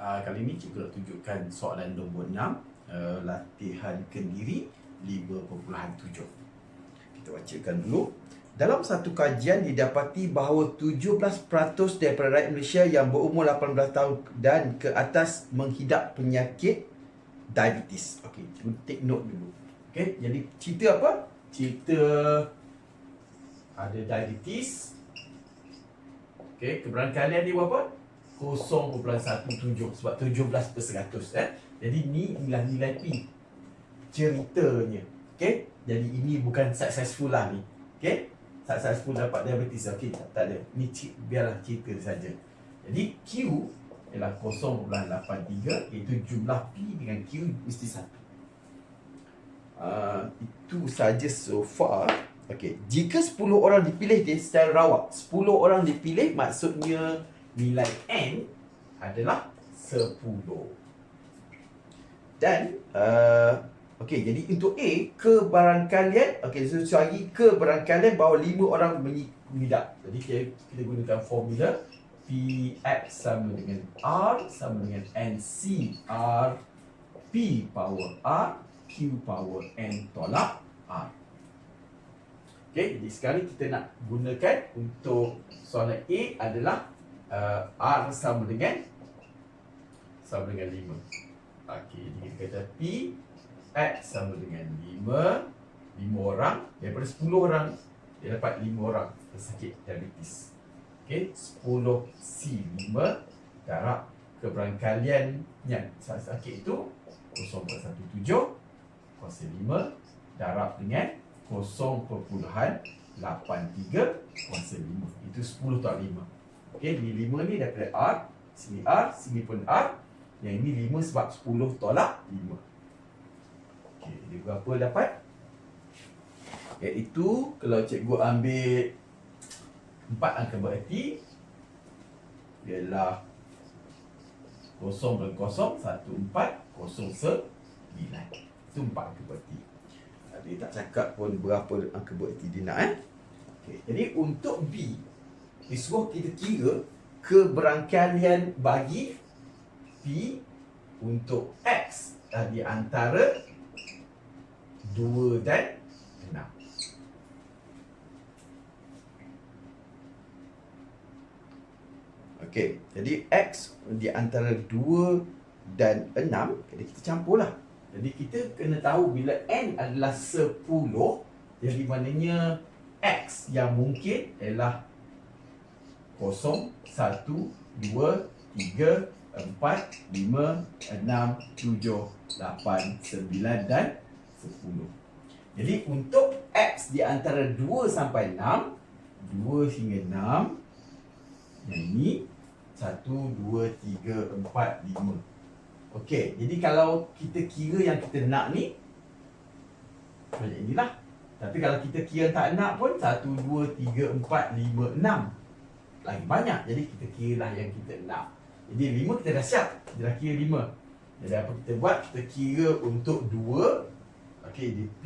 uh, kali ini cikgu nak tunjukkan soalan nombor 6 uh, latihan kendiri 5.7 kita bacakan dulu dalam satu kajian didapati bahawa 17% daripada rakyat Malaysia yang berumur 18 tahun dan ke atas menghidap penyakit diabetes. Okey, cikgu take note dulu. Okey, jadi cerita apa? Cerita ada diabetes. Okey, keberangkalian dia berapa? 0.17 sebab 17% eh. Jadi ni ialah nilai P. Ceritanya. Okey. Jadi ini bukan successful lah ni. Okey. Successful dapat diabetes. Okey, tak, tak ada. Ni cik, biarlah cerita saja. Jadi Q ialah 0.83 iaitu jumlah P dengan Q mesti satu. Uh, itu saja so far. Okey, jika 10 orang dipilih dia secara rawak, 10 orang dipilih maksudnya nilai N adalah 10. Dan uh, okey jadi untuk A kebarangkalian okey so lagi kebarangkalian bahawa 5 orang mengidap. Jadi kita, kita gunakan formula Px sama dengan R sama dengan NC R P power R Q power N tolak R. Okey, jadi sekarang kita nak gunakan untuk soalan A adalah uh, R sama dengan sama dengan 5. Okey, jadi kita kata P X sama dengan 5 5 orang daripada 10 orang dia dapat 5 orang tersakit diabetes. Okey, 10 C 5 darab keberangkalian yang sakit itu 0.17 kuasa 5 darab dengan 0.83 kuasa 5. Itu 10 tak 5. Okey, ni 5 ni daripada R. Sini R, sini pun R. Yang ini 5 sebab 10 tolak 5. Okey, jadi berapa dapat? Iaitu kalau cikgu ambil 4 angka bererti ialah 0 ber 0 1 4 0 9. Itu 4 angka bererti. Dia tak cakap pun berapa angka bererti dia nak eh. Okey, jadi untuk B Disuruh kita kira keberangkalian bagi P untuk X di antara 2 dan 6. Okey, jadi X di antara 2 dan 6, jadi kita campurlah. Jadi kita kena tahu bila N adalah 10, jadi maknanya X yang mungkin ialah kosong, satu, dua, tiga, empat, lima, enam, tujuh, lapan, sembilan dan sepuluh. Jadi untuk X di antara dua sampai enam, dua hingga enam, yang ini satu, dua, tiga, empat, lima. Okey, jadi kalau kita kira yang kita nak ni, macam inilah. Tapi kalau kita kira tak nak pun, satu, dua, tiga, empat, lima, enam lagi banyak. Jadi kita kira lah yang kita nak. Jadi lima kita dah siap. Kita dah kira lima. Jadi apa kita buat? Kita kira untuk dua Okey, jadi P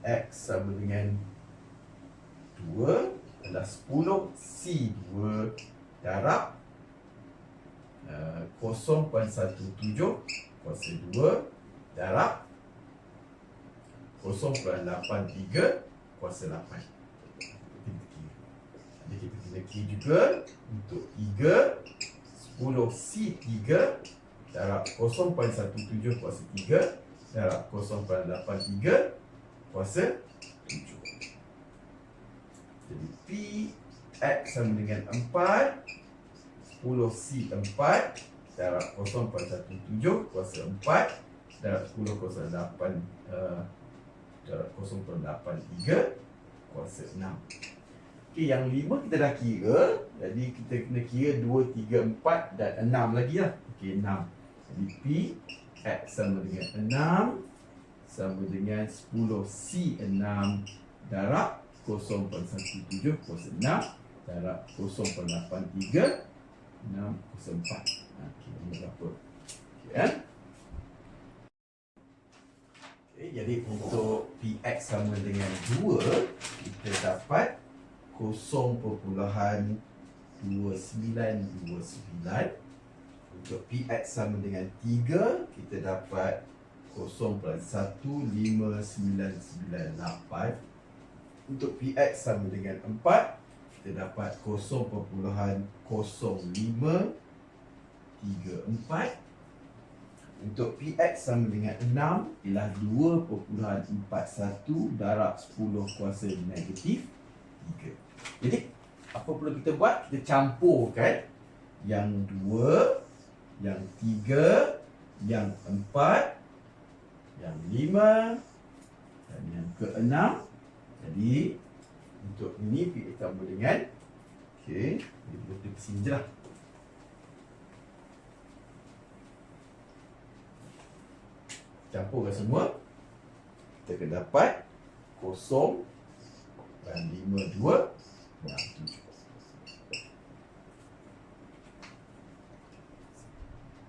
X sama dengan dua adalah sepuluh C dua darab eh, kosong point satu tujuh kuasa dua darab kosong point lapan tiga kuasa lapan. Seperti juga untuk 3 10 C3 darab 0.17 kuasa 3 darab 0.83 kuasa 7 jadi P X sama dengan 4 10 C 4 darab 0.17 kuasa 4 darab 0.8 uh, eh, darab 0.83 kuasa 6 Okey, yang lima kita dah kira. Jadi kita kena kira dua, tiga, empat dan enam lagi lah. Okey, enam. Jadi P X sama dengan enam sama dengan sepuluh C enam darab kosong satu tujuh kuasa enam darab kosong lapan tiga enam kuasa empat. Okey, ini berapa? Okey, kan? Okay, jadi untuk PX sama dengan 2 Kita dapat 0.2929 Untuk PX sama dengan 3 Kita dapat 0.15998 Untuk PX sama dengan 4 Kita dapat 0.0534 Untuk PX sama dengan 6 Ialah 2.41 darab 10 kuasa negatif 3 Jadi apa perlu kita buat? Kita campurkan yang 2 Yang 3 Yang 4 yang lima dan yang keenam. Jadi untuk ini kita tambah dengan jadi kita ke sini je lah. Campurkan semua. Kita akan dapat kosong dan 5, 2, 7.